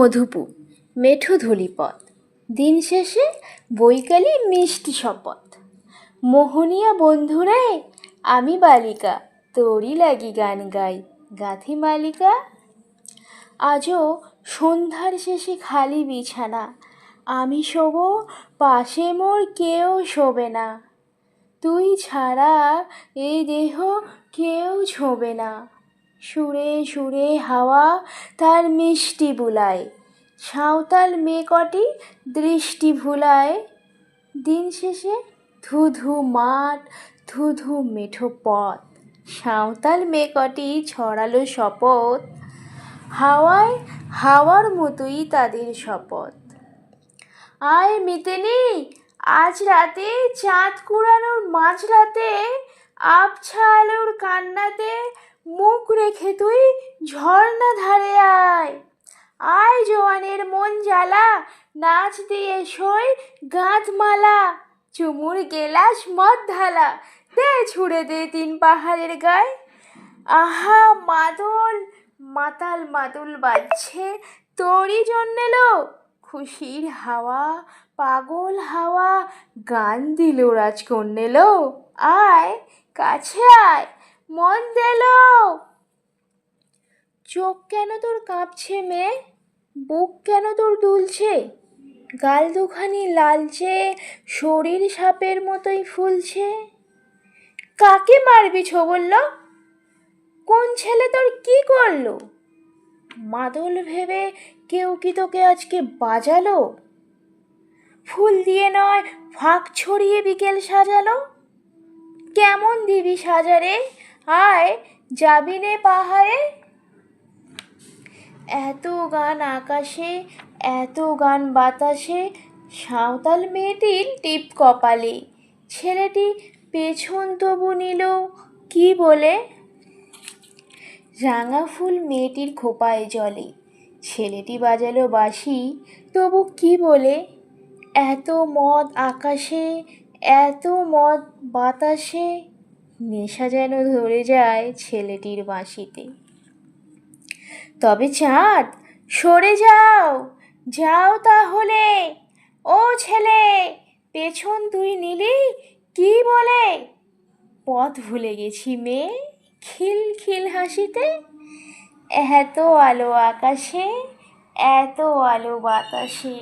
মধুপুর, মেঠো ধূলিপথ। দিন শেষে বৈকালী মিষ্টি শপথ। মোহনিয়া বন্ধুরে আমি বালিকা, তোরই লাগি গান গাই, গাথি মালিকা। আজও সন্ধ্যার শেষে খালি বিছানা, আমি শোব, পাশে মোর কেউ শোবে না। তুই ছাড়া এই দেহ কেউ ছোবে না। সুরে সুরে হাওয়া তার মিষ্টি বুলায়। সাঁওতাল মেয়ে দৃষ্টি ভুলায়। দিন শেষে ধু ধু মাঠ ধু ধু মেঠো পথ। সাঁওতাল মেয়ে ছড়ালো শপথ। হাওয়ায় হাওয়ার মতোই তাদের শপথ। আয় মিতেনি আজ রাতে চাঁদ কুড়ানোর মাঝ রাতে আবছা আলোর কান্নাতে মুখ রেখে তুই ঝর্ণা ধারে আয়। আয় জোয়ানের মন জ্বালা, নাচ দিয়ে সই গাঁথ মালা চুমুর গেলাস মদ ঢালা, দে ছুড়ে দে তিন পাহাড়ের গায়ে। আহা মাদল, মাতাল মাদুল বাজছে, তোরই জন্যে লো খুশির হাওয়া, পাগল হাওয়া, গান দিল রাজকন্যেলো আয় কাছে আয়, মন দিলো। চোখ কেন তোর কাঁপছে মেয়ে বুক কেন তোর দুলছে? গাল দুখানি লালচে, শরীর সাপের মতোই ফুলছে। কাকে মারবি ছো বলল কোন ছেলে তোর কি করল? মাদল ভেবে কেউ কি তোকে আজকে বাজালো? ফুল দিয়ে নয়, ফাঁক ছড়িয়ে বিকেল সাজালো? কেমন দিবি সাজারে আয়, যাবি রে পাহাড়ে? এত গান আকাশে, এত গান বাতাসে, সাঁওতাল মেয়েটির টিপ কপালে। ছেলেটি পেছন তবু নিল, কি বলে? রাঙা ফুল মেয়েটির খোপায় জলে। ছেলেটি বাজালো বাঁশি, তবু কি বলে? এত মদ আকাশে এত মদ বাতাসে নেশা যেন ধরে যায় ছেলেটির বাঁশিতে। তবে চাঁদ, সরে যাও যাও তাহলে। ও ছেলে, পেছন তুই নিলি কি বলে? পথ ভুলে গেছি মেয়ে, খিল খিল হাসিতে। এত আলো আকাশে, এত আলো বাতাসে।